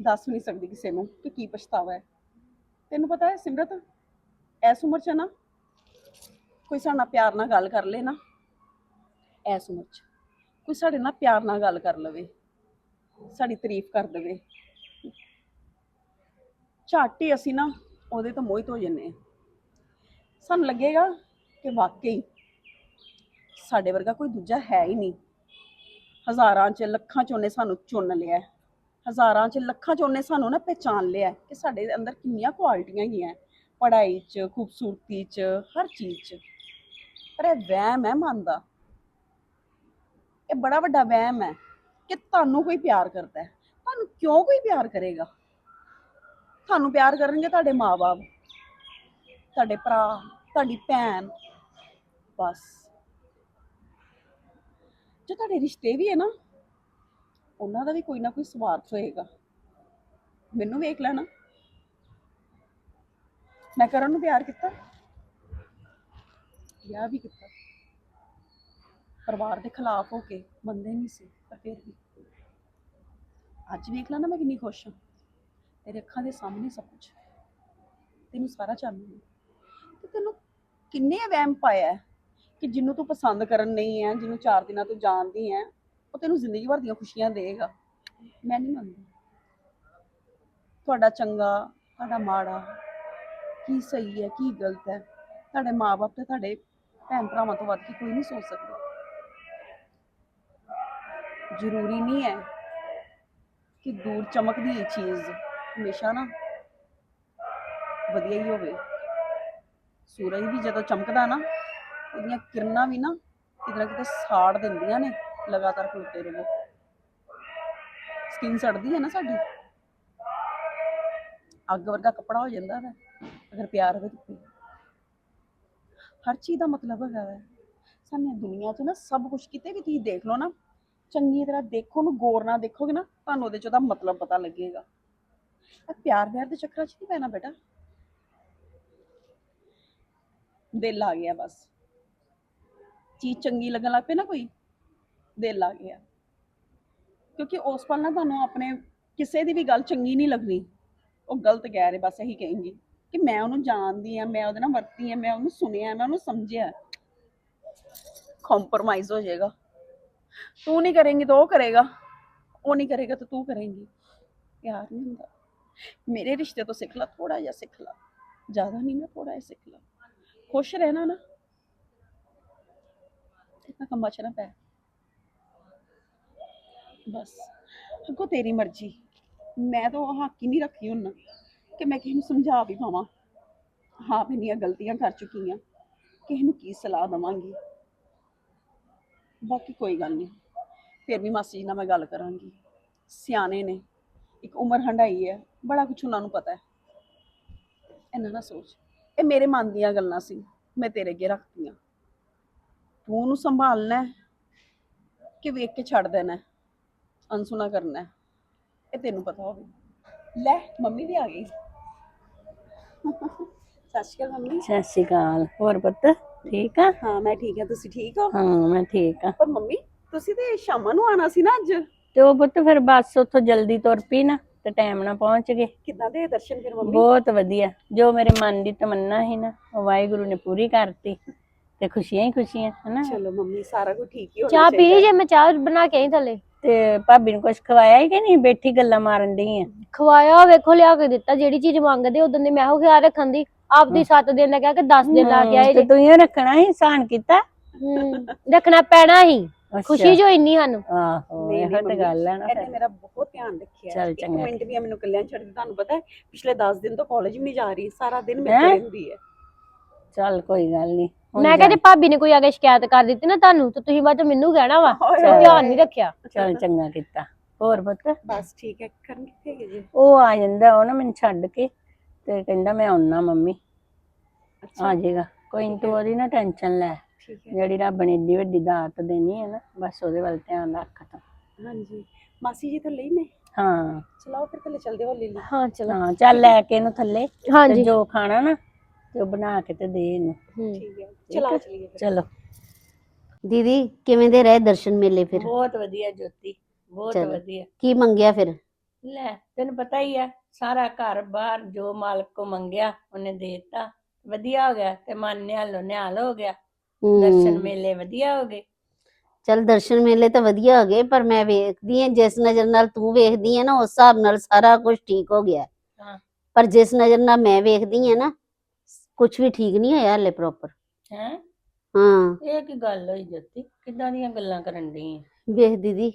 ਦੱਸ ਵੀ ਨਹੀਂ ਸਕਦੀ ਕਿਸੇ ਨੂੰ ਕਿ ਕੀ ਪਛਤਾਵਾ ਹੈ। ਤੈਨੂੰ ਪਤਾ ਹੈ ਸਿਮਰਤ, ਐਸ ਉਮਰ 'ਚ ਨਾ, ਕੋਈ ਸਾਡੇ ਨਾਲ ਪਿਆਰ ਨਾਲ ਗੱਲ ਕਰ ਲੇ ਨਾ। ਐਸ ਉਮਰ 'ਚ ਕੋਈ ਸਾਡੇ ਨਾਲ ਪਿਆਰ ਨਾਲ ਗੱਲ ਕਰ ਲਵੇ, ਸਾਡੀ ਤਾਰੀਫ ਕਰ ਦੇਵੇ। ਝੱਟ ਹੀ ਅਸੀਂ ਨਾ ਉਹਦੇ ਤੋਂ ਮੋਹਿਤ ਹੋ ਜੰਨੇ ਹਾਂ। ਸਾਨੂੰ ਲੱਗੇਗਾ ਕਿ ਵਾਕਈ ਸਾਡੇ ਵਰਗਾ ਕੋਈ ਦੂਜਾ ਹੈ ਹੀ ਨਹੀਂ। ਹਜ਼ਾਰਾਂ ਚ, ਲੱਖਾਂ ਚ ਉਹਨੇ ਸਾਨੂੰ ਚੁਣ ਲਿਆ ਹਜ਼ਾਰਾਂ ਚ, ਲੱਖਾਂ ਚ ਉਹਨੇ ਸਾਨੂੰ ਨਾ ਪਹਿਚਾਨ ਲਿਆ ਕਿ ਸਾਡੇ ਅੰਦਰ ਕਿੰਨੀਆਂ ਕੁਆਲਿਟੀਆਂ ਹੈਗੀਆਂ ਪੜ੍ਹਾਈ ਚ, ਖੂਬਸੂਰਤੀ ਚ, ਹਰ ਚੀਜ਼ ਚ। ਪਰ ਇਹ ਵਹਿਮ ਹੈ ਮਨ ਦਾ। ਇਹ ਬੜਾ ਵੱਡਾ ਵਹਿਮ ਹੈ ਕਿ ਤੁਹਾਨੂੰ ਕੋਈ ਪਿਆਰ ਕਰਦਾ ਹੈ। ਤੁਹਾਨੂੰ ਕਿਉਂ ਕੋਈ ਪਿਆਰ ਕਰੇਗਾ? ਤੁਹਾਨੂੰ ਪਿਆਰ ਕਰਨਗੇ ਤੁਹਾਡੇ ਮਾਪੇ ਤੁਹਾਡੇ ਭਰਾ, ਤੁਹਾਡੀ ਭੈਣ, ਬਸ। ਜੋ ਤੁਹਾਡੇ ਰਿਸ਼ਤੇ ਵੀ ਹੈ ਨਾ ਉਹਨਾਂ ਦਾ ਵੀ ਕੋਈ ਨਾ ਕੋਈ ਸਵਾਰਥ ਹੋਏਗਾ। ਮੈਨੂੰ ਵੇਖ ਲੈਣਾ। ਮੈਂ ਕਰਨ ਨੂੰ ਪਿਆਰ ਕੀਤਾ। ਵਿਆਹ ਵੀ ਕੀਤਾ। ਪਰਿਵਾਰ ਦੇ ਖਿਲਾਫ ਹੋ ਕੇ ਮੰਨਦੇ ਨਹੀਂ ਸੀ ਪਰ ਫਿਰ ਵੀ। ਅੱਜ ਵੇਖ ਲੈਣਾ ਮੈਂ ਕਿੰਨੀ ਖੁਸ਼ ਹਾਂ। ਤੇਰੇ ਅੱਖਾਂ ਦੇ ਸਾਹਮਣੇ ਸਭ ਕੁਝ ਤੈਨੂੰ ਸਾਰਾ ਚਾਹੁੰਦੀ ਤੇ ਤੈਨੂੰ ਕਿੰਨੇ ਵਹਿਮ ਪਾਇਆ ਕਿ ਜਿਹਨੂੰ ਤੂੰ ਪਸੰਦ ਕਰਨ ਨਹੀਂ ਹੈ, ਜਿਹਨੂੰ ਚਾਰ ਦਿਨਾਂ ਤੋਂ ਜਾਣਦੀ ਹੈ ਉਹ ਤੈਨੂੰ ਜ਼ਿੰਦਗੀ ਭਰ ਦੀਆਂ ਖੁਸ਼ੀਆਂ ਦੇਗਾ। ਮੈਂ ਨਹੀਂ ਮੰਨਦੀ। ਤੁਹਾਡਾ ਚੰਗਾ ਤੁਹਾਡਾ ਮਾੜਾ ਕੀ ਸਹੀ ਹੈ ਕੀ ਗਲਤ ਹੈ ਤੁਹਾਡੇ ਮਾਪੇ ਤੇ ਤੁਹਾਡੇ ਭੈਣ ਭਰਾਵਾਂ ਤੋਂ ਵੱਧ ਕੇ ਕੋਈ ਨਹੀਂ ਸੋਚ ਸਕਦਾ। ਜ਼ਰੂਰੀ ਨਹੀਂ ਹੈ ਕਿ ਦੂਰ ਚਮਕਦੀ ਇਹ ਚੀਜ਼ ਹਮੇਸ਼ਾ ਨਾ ਵਧੀਆ ਹੀ ਹੋਵੇ। ਸੂਰਜ ਵੀ ਜਦੋਂ ਚਮਕਦਾ ਨਾ ਉਹਦੀਆਂ ਕਿਰਨਾਂ ਵੀ ਨਾ ਕਿਤੇ ਨਾ ਕਿਤੇ ਸਾੜ ਦਿੰਦੀਆਂ ਨੇ। ਲਗਾਤਾਰ ਖਲੋਤੇ ਰਹੋ। ਸਕਿਨ ਸੜਦੀ ਹੈ ਨਾ ਸਾਡੀ। ਅੱਗ ਵਰਗਾ ਕੱਪੜਾ ਹੋ ਜਾਂਦਾ ਹੈ ਅਗਰ ਪਿਆਰ ਹੋਵੇ ਤਾਂ ਹਰ ਚੀਜ਼ ਦਾ ਮਤਲਬ ਹੈਗਾ ਵੈ। ਸਾਨੇ ਦੁਨੀਆ 'ਚ ਨਾ ਸਭ ਕੁਝ ਕਿਤੇ ਵੀ ਤੁਸੀਂ ਦੇਖ ਲਓ ਨਾ, ਚੰਗੀ ਤਰ੍ਹਾਂ ਦੇਖੋ ਨੂੰ ਗੌਰ ਨਾਲ ਦੇਖੋਗੇ ਨਾ, ਤੁਹਾਨੂੰ ਉਹਦੇ 'ਚ ਉਹਦਾ ਮਤਲਬ ਪਤਾ ਲੱਗੇਗਾ। ਇਹ ਪਿਆਰ ਪਿਆਰ ਦੇ ਚੱਕਰਾਂ 'ਚ ਨਹੀਂ ਪੈਣਾ ਬੇਟਾ। ਦਿਲ ਆ ਗਿਆ ਬਸ। ਚੀਜ਼ ਚੰਗੀ ਲੱਗਣ ਲੱਗ ਪਈ ਨਾ ਕੋਈ। ਦਿਲ ਆ? ਗਿਆ ਕਿਉਂਕਿ ਉਸ ਪਲ ਨਾ ਤੁਹਾਨੂੰ ਆਪਣੇ ਕਿਸੇ ਦੀ ਵੀ ਗੱਲ ਚੰਗੀ ਨਹੀਂ ਲੱਗਣੀ। ਉਹ ਗਲਤ ਕਹਿ ਰਹੇ, ਬਸ ਇਹੀ ਕਹੇਂਗੀ ਕਿ ਮੈਂ ਉਹਨੂੰ ਜਾਣਦੀ ਆ ਮੈਂ ਉਹਦੇ ਨਾਲ ਵਰਤੀ ਆ ਮੈਂ ਉਹਨੂੰ ਸੁਣਿਆ, ਮੈਂ ਉਹਨੂੰ ਸਮਝਿਆ। ਕੰਪਰੋਮਾਈਜ਼ ਹੋ ਜਾਏਗਾ। ਤੂੰ ਨਹੀਂ ਕਰੇਂਗੀ ਤਾਂ ਉਹ ਕਰੇਗਾ। ਉਹ ਨਹੀਂ ਕਰੇਗਾ ਤਾਂ ਤੂੰ ਕਰੇਂਗੀ। ਪਿਆਰ ਨਹੀਂ ਹੁੰਦਾ। ਮੇਰੇ ਰਿਸ਼ਤੇ ਤੋਂ ਸਿੱਖ ਲਾ ਥੋੜਾ ਜਿਹਾ ਸਿੱਖ ਲਾ। ਜ਼ਿਆਦਾ ਨਹੀਂ ਨਾ ਥੋੜਾ ਜਿਹਾ ਸਿੱਖ ਲਾ। ਖੁਸ਼ ਰਹਿਣਾ ਨਾ। ਇतना ਕੰਮਾਂ ਚ ਨਾ ਪੈ। ਬਸ। ਅੱਗੋਂ ਤੇਰੀ ਮਰਜ਼ੀ। ਮੈਂ ਤਾਂ ਉਹ ਹੱਕ ਹੀ ਨਹੀਂ ਰੱਖੀ ਹੁਣ। ਕਿ ਮੈਂ ਕਿਸੇ ਨੂੰ ਸਮਝਾ ਵੀ ਪਾਵਾਂ। ਹਾਂ, ਮੈਂ ਇੰਨੀਆਂ ਗਲਤੀਆਂ ਕਰ ਚੁੱਕੀ ਹਾਂ ਕਿਸੇ ਨੂੰ ਕੀ ਸਲਾਹ ਦਵਾਂਗੀ? ਬਾਕੀ ਕੋਈ ਗੱਲ ਨਹੀਂ। ਫਿਰ ਵੀ ਮਾਸੀ ਜੀ ਨਾਲ ਮੈਂ ਗੱਲ ਕਰਾਂਗੀ। ਸਿਆਣੇ ਨੇ। ਇੱਕ ਉਮਰ ਹੰਡਾਈ ਹੈ। ਬੜਾ ਕੁਝ ਉਹਨਾਂ ਨੂੰ ਪਤਾ ਹੈ। ਇਹਨਾਂ ਨਾ ਸੋਚ। ਇਹ ਮੇਰੇ ਮਨ ਦੀਆਂ ਗੱਲਾਂ ਸੀ। ਮੈਂ ਤੇਰੇ ਅੱਗੇ ਰੱਖਤੀਆਂ। ਤੂੰ ਉਹਨੂੰ ਸੰਭਾਲਣਾ ਕਿ ਵੇਖ ਕੇ ਛੱਡ ਦੇਣਾ ਅਨਸੁਣਾ ਕਰਨਾ ਹੈ? ਇਹ ਤੈਨੂੰ ਪਤਾ ਹੋਵੇ। ਲੈ ਮੰਮੀ ਵੀ ਆ ਗਈ। ਸਤਿ ਸ਼੍ਰੀ ਅਕਾਲ ਮੰਮੀ। ਸਤਿ ਸ਼੍ਰੀ ਅਕਾਲ। ਹੋਰ ਪੁੱਤ ਠੀਕ ਆ? ਹਾਂ ਮੈਂ ਠੀਕ ਹਾਂ। ਤੁਸੀਂ ਠੀਕ ਹੋ? ਹਾਂ ਮੈਂ ਠੀਕ ਆ ਪਰ ਮੰਮੀ ਤੁਸੀਂ ਤੇ ਸ਼ਾਮਾਂ ਨੂੰ ਆਣਾ ਸੀ ਨਾ ਅੱਜ? ਤੇ ਉਹ ਪੁੱਤ ਫਿਰ ਬੱਸ ਉੱਥੋਂ ਜਲਦੀ ਤੁਰ ਪਈ ਨਾ ਤੇ ਟਾਈਮ ਨਾਲ ਪਹੁੰਚ ਗਏ। ਕਿੱਦਾਂ ਦੇ ਦਰਸ਼ਨ ਫਿਰ ਮੰਮੀ? ਬਹੁਤ ਵਧੀਆ। ਜੋ ਮੇਰੇ ਮਨ ਦੀ ਤਮੰਨਾ ਸੀ ਨਾ ਉਹ ਵਾਹਿਗੁਰੂ ਨੇ ਪੂਰੀ ਕਰਤੀ। ਤੇ ਖੁਸ਼ੀਆਂ ਹੀ ਖੁਸ਼ੀਆਂ ਹਨਾ? ਚਲੋ ਮੰਮੀ ਸਾਰਾ ਕੁਝ ਠੀਕ ਹੀ ਹੋਣਾ ਚਾਹ ਪੀ ਚਾਹੀਦਾ। ਲਈ ਜੇ ਮੈਂ ਚਾਹ ਬਣਾ ਕੇ ਆਈ ਥੱਲੇ। ਤੇ ਭਾਬੀ ਨੂੰ ਕੁਝ ਖਵਾਇਆ ਹੀ ਕਿ ਨਹੀਂ? ਬੈਠੀ ਗੱਲਾਂ ਮਾਰਨ ਡਈ ਆ। ਖਵਾਇਆ ਵੇਖੋ ਲਿਆ ਕੇ ਦਿੱਤਾ। ਜਿਹੜੀ ਚੀਜ਼ ਮੰਗਦੇ ਉਦੋਂ ਦੀ ਮੈਂ ਉਹ ਖਿਆਲ ਰੱਖਣ ਦੀ। ਆਪਦੀ 7 ਦਿਨ ਲੱਗਿਆ ਕਿ 10 ਦਿਨ ਲਾ ਕੇ ਆਏ ਤੇ ਤੂੰ ਇਹ ਰੱਖਣਾ ਹੀ ਸਾਨ ਕੀਤਾ? ਹੂੰ ਰੱਖਣਾ ਪੈਣਾ ਹੀ ਖੁਸ਼ੀ ਜੋ ਇੰਨੀ ਸਾਨੂੰ। ਆਹੋ ਨਹੀਂ, ਇਹੋ ਤੇ ਮੰਮੀ, ਗੱਲ ਹੈ ਨਾ ਇਹਨੇ ਫਿਰ। ਮੇਰਾ ਬਹੁਤ ਧਿਆਨ ਰੱਖਿਆ। ਚੱਲ ਇੱਕ ਚੰਗਾ ਮਿੰਟ ਵੀ ਇਹ ਮੈਨੂੰ ਕੱਲਿਆਂ ਛੱਡ ਕੇ। ਤੁਹਾਨੂੰ ਪਤਾ ਹੈ ਪਿਛਲੇ 10 ਦਿਨ ਤੋਂ ਕਾਲਜ ਵੀ ਨਹੀਂ ਜਾ ਰਹੀ ਸਾਰਾ ਦਿਨ ਹੈਂ? ਮੇਰੇ ਕੋਲ ਰਹਿੰਦੀ ਹੈ। ਚੱਲ ਕੋਈ ਗੱਲ ਨਹੀਂ। ਮੈਂ ਕਹਿੰਦੀ ਭਾਬੀ ਨੇ ਕੋਈ ਆ ਕੇ ਸ਼ਿਕਾਇਤ ਕਰ ਦਿੱਤੀ ਨਾ ਤੁਹਾਨੂੰ ਤੇ ਤੁਸੀਂ ਬਾਅਦ ਚ ਮੈਨੂੰ ਕਹਿਣਾ ਵਾ। ਧਿਆਨ ਨਹੀਂ ਰੱਖਿਆ। ਚੱਲ ਚੰਗਾ ਕੀਤਾ। ਹੋਰ ਪੁੱਤ? ਬਸ ਠੀਕ ਹੈ ਕਰਨ ਕਿੱਥੇ ਗਏ ਜੀ? ਉਹ ਆ ਜਾਂਦਾ ਉਹ ਨਾ ਮੈਨੂੰ ਛੱਡ ਕੇ ਤੇ ਕਹਿੰਦਾ ਮੈਂ ਆਉਣਾ ਮੰਮੀ। ਆ ਜਾਏਗਾ। ਕੋਈ ਨੀ ਤੂੰ ਉਹਦੀ ਨਾ ਟੈਨਸ਼ਨ ਲੈ। ਜਿਹੜੀ ਰੱਬ ਨੇ ਏਡੀ ਵੱਡੀ ਦਾਤ ਦੇਣੀ ਹੈ ਨਾ ਬਸ ਉਹਦੇ ਵੱਲ ਧਿਆਨ ਰੱਖ ਤਾ। ਹਾਂਜੀ। ਮਾਸੀ ਜੀ ਤਾਂ ਲਈ ਨੇ? ਹਾਂ। ਚਲਾਓ ਫਿਰ ਥੱਲੇ ਚੱਲਦੇ ਹੋ ਲੀਲੀ ਹਾਂ ਚਲੋ। ਹਾਂ ਚੱਲ ਲੈ ਕੇ ਇਹਨੂੰ ਥੱਲੇ ਜੋ ਖਾਣਾ ਨਾ ਤੇ ਉਹ ਬਣਾ ਕੇ ਤੇ ਦੇ ਇਹਨੂੰ। ਠੀਕ ਹੈ। ਚਲੀਏ ਫਿਰ। ਚਲੋ। ਦੀਦੀ ਕਿਵੇਂ ਦੇ ਰਹੇ ਦਰਸ਼ਨ ਮੇਲੇ ਫਿਰ? ਬਹੁਤ ਵਧੀਆ ਜੋਤੀ ਬਹੁਤ ਚਲੋ। ਵਧੀਆ। ਕੀ ਮੰਗਿਆ ਫਿਰ? ਲੈ ਤੈਨੂੰ ਪਤਾ ਹੀ ਆ ਸਾਰਾ ਘਰ ਬਾਹਰ ਜੋ ਮਾਲਕ ਕੋ ਮੰਗਿਆ ਉਹਨੇ ਦੇ ਦਿੱਤਾ। ਵਧੀਆ ਹੋ ਗਿਆ ਤੇ ਮਨ ਨਿਹਾਲੋ ਨਿਹਾਲ ਹੋ ਗਿਆ। ਦਰਸ਼ਨ ਮੇਲੇ ਵਧੀਆ ਹੋ ਗਏ। ਚਲ ਦਰਸ਼ਨ ਮੇਲੇ ਤਾਂ ਵਧੀਆ ਹੋ ਗਏ ਪਰ ਮੈਂ ਵੇਖਦੀ ਆ ਜਿਸ ਨਜ਼ਰ ਨਾਲ ਤੂੰ ਵੇਖਦੀ ਆ ਨਾ ਉਸ ਹਿਸਾਬ ਨਾਲ ਸਾਰਾ ਕੁਝ ਠੀਕ ਹੋ ਗਿਆ। ਹਾਂ। ਪਰ ਜਿਸ ਨਜ਼ਰ ਨਾਲ ਮੈਂ ਵੇਖਦੀ ਆ ਨਾ ਕੁਝ ਵੀ ਠੀਕ ਨਹੀਂ ਹੋਇਆ ਹਲੇ ਪ੍ਰੋਪਰ ਹੈ? ਹਾਂ। ਇਹ ਕੀ ਗੱਲ ਹੋਈ ਜੋਤੀ? ਕਿੱਦਾਂ ਦੀਆਂ ਗੱਲਾਂ ਕਰਨ ਡਈ ਆਂ? ਵੇਖ ਦੀਦੀ